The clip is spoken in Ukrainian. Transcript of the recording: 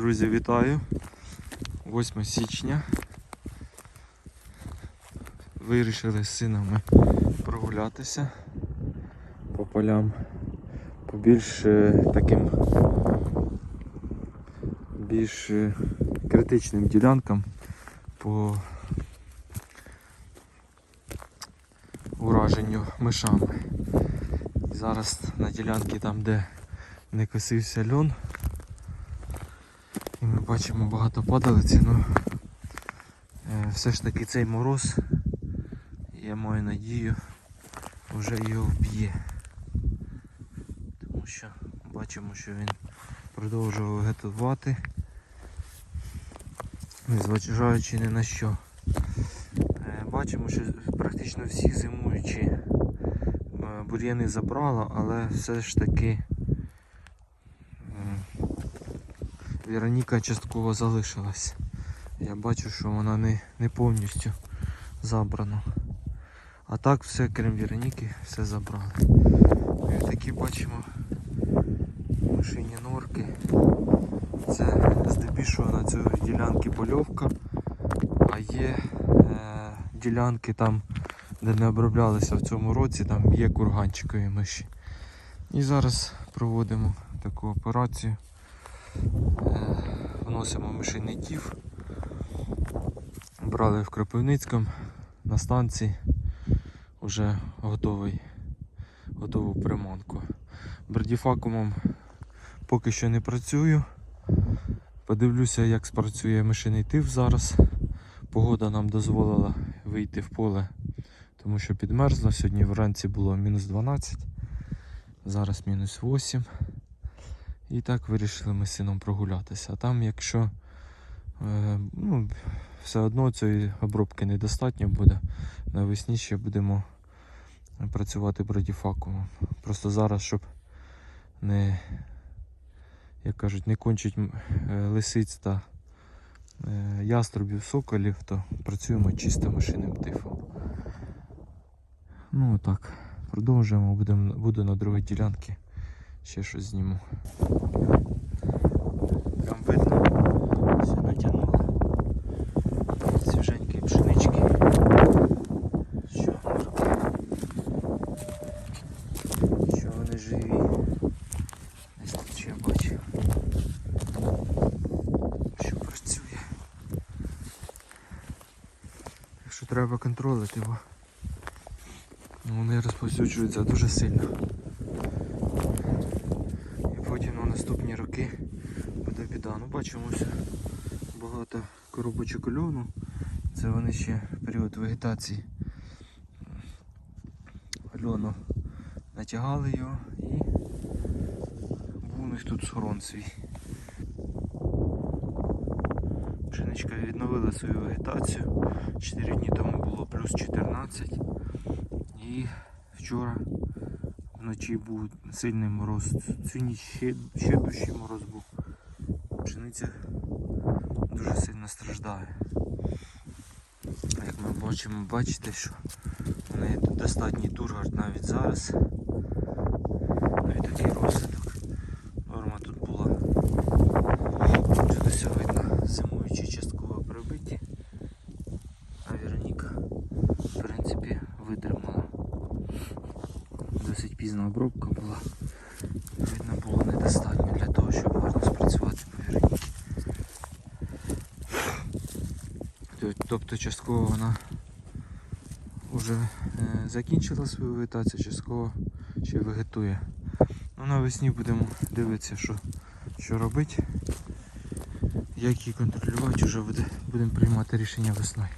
Друзі, вітаю! 8 січня. Вирішили з синами прогулятися по полям, по більш е, таким більш е, критичним ділянкам по ураженню мишами. Зараз на ділянці там, де не косився льон. І ми бачимо багато падалиці, ну е, все ж таки цей мороз, я маю надію, вже його вб'є. Тому що бачимо, що він продовжував вегетувати, незважаючи ні на що. Е, Бачимо, що практично всі зимуючі е, бур'яни забрало, але все ж таки Вероніка частково залишилась. Я бачу, що вона не, не повністю забрана. А так все, крім Вероніки, все забрали. І такі бачимо машині норки. Це здебільшого на цій ділянці польовка, а є е, ділянки там, де не оброблялися в цьому році, там є курганчикові миші. І зараз проводимо таку операцію. Вносимо мишиний тіф. Брали в Кропивницькому на станції вже готовий, готову приманку. Бердіфакумом поки що не працюю. Подивлюся, як спрацює мишиний тиф зараз. Погода нам дозволила вийти в поле, тому що підмерзло. Сьогодні вранці було мінус 12, зараз мінус 8. І так вирішили ми з сином прогулятися. А там, якщо е, ну, все одно цієї обробки недостатньо буде, навесні ще будемо працювати брадіфакумом. Просто зараз, щоб не, як кажуть, не кончить е, лисиць та е, яструбів, соколів, то працюємо чисто машинним тифом. Ну так, продовжуємо, будемо, буду на другій ділянці. Ще щось зніму. Там видно, все натягнуло. Свіженькі пшенички. Що норки. Що вони живі. Десь тут ще бачу. Що працює. Якщо треба контролити, бо вони розповсюджуються дуже сильно. І потім на наступні роки буде біда. Ну бачимо ось багато коробочок льону. Це вони ще період вегетації льону натягали його і був у них тут схорон свій. Пшеничка відновила свою вегетацію. 4 дні тому було плюс 14 і вчора вночі був сильний мороз. Ніч ще, ще дужчий мороз був. Пшениця дуже сильно страждає. Як ми бачимо, бачите, що в неї достатній тургард навіть зараз. Навіть такий розвиток. Норма тут була. Тут все видно, зимуючі частково прибиті. А Вероніка, в принципі, витримала. Досить пізна обробка була. Видно було недостатньо для того, щоб гарно спрацювати по Вероніці. Тобто частково вона вже е, закінчила свою вегетацію, частково ще вегетує. Ну, навесні будемо дивитися, що, що робити, як її контролювати, вже буде, будемо приймати рішення весною.